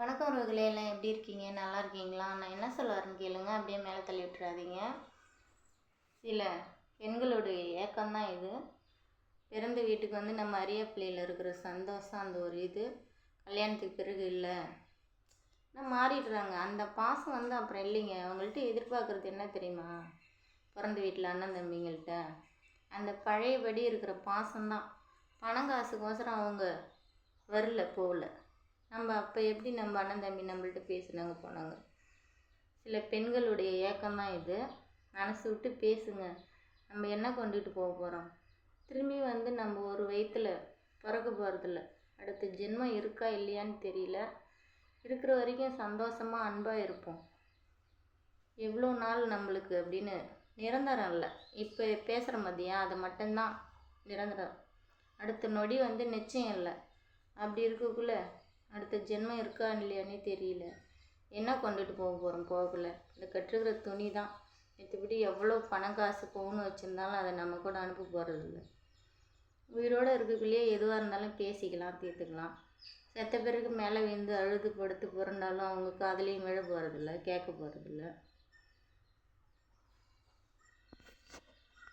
வணக்கம் உறவுகளே எல்லாம் எப்படி இருக்கீங்க? நல்லா இருக்கீங்களா? நான் என்ன சொல்ல வரேன்னு கேளுங்க. அப்படியே மேலே தள்ளி விட்டுறாதீங்க. சில பெண்களுடைய ஏக்கம்தான் இது. பிறந்த வீட்டுக்கு வந்து நம்ம அரிய பிள்ளையில் இருக்கிற சந்தோஷம் அந்த ஒரு இது. கல்யாணத்துக்கு பிறகு இல்லை. மாறிடுறாங்க. அந்த பாசம் வந்து அப்புறம் இல்லைங்க. அவங்கள்ட்ட எதிர்பார்க்குறது என்ன தெரியுமா? பிறந்த வீட்டில் அண்ணன் தம்பிங்கள்ட்ட. அந்த பழையபடி இருக்கிற பாசம்தான். பணம் காசுக்கோசரம் அவங்க வரல போகல. நம்ம அப்போ எப்படி நம்ம அண்ணன் தம்பி நம்மள்ட்ட பேசுனாங்க போனாங்க? சில பெண்களுடைய ஏக்கம்தான் இது. மனசு விட்டு பேசுங்க. நம்ம என்ன கொண்டுட்டு போக போகிறோம் திரும்பி வந்து நம்ம ஒரு வயிற்றில் பிறக்க போகிறதில்ல அடுத்த ஜென்மம் இருக்கா இல்லையான்னு தெரியல. இருக்கிற வரைக்கும் சந்தோஷமாக அன்பாக இருப்போம். எவ்வளோ நாள் நம்மளுக்கு அப்படின்னு நிரந்தரம் இல்லை. இப்போ பேசுகிற மதியா அது மட்டும்தான் நிரந்தரம். அடுத்த நொடி வந்து நிச்சயம் இல்லை. அப்படி இருக்கக்குள்ளே அடுத்த ஜென்மம் இருக்கா இல்லையானே தெரியல. என்ன கொண்டுட்டு போக போகிறோம் போகல இந்த கட்டுருக்கிற துணி தான். மற்றபடி எவ்வளோ பணம் காசு போகணும் வச்சுருந்தாலும் அதை நம்ம கூட அனுப்ப போகிறதில்ல உயிரோடு இருக்கக்குள்ளேயே எதுவாக இருந்தாலும் பேசிக்கலாம் தீர்த்துக்கலாம். செத்த பிறகு மேலே விழுந்து அழுது படுத்து புரண்டாலும் அவங்க காதுலேயும் விழ போகிறதில்ல கேட்க போகிறதில்ல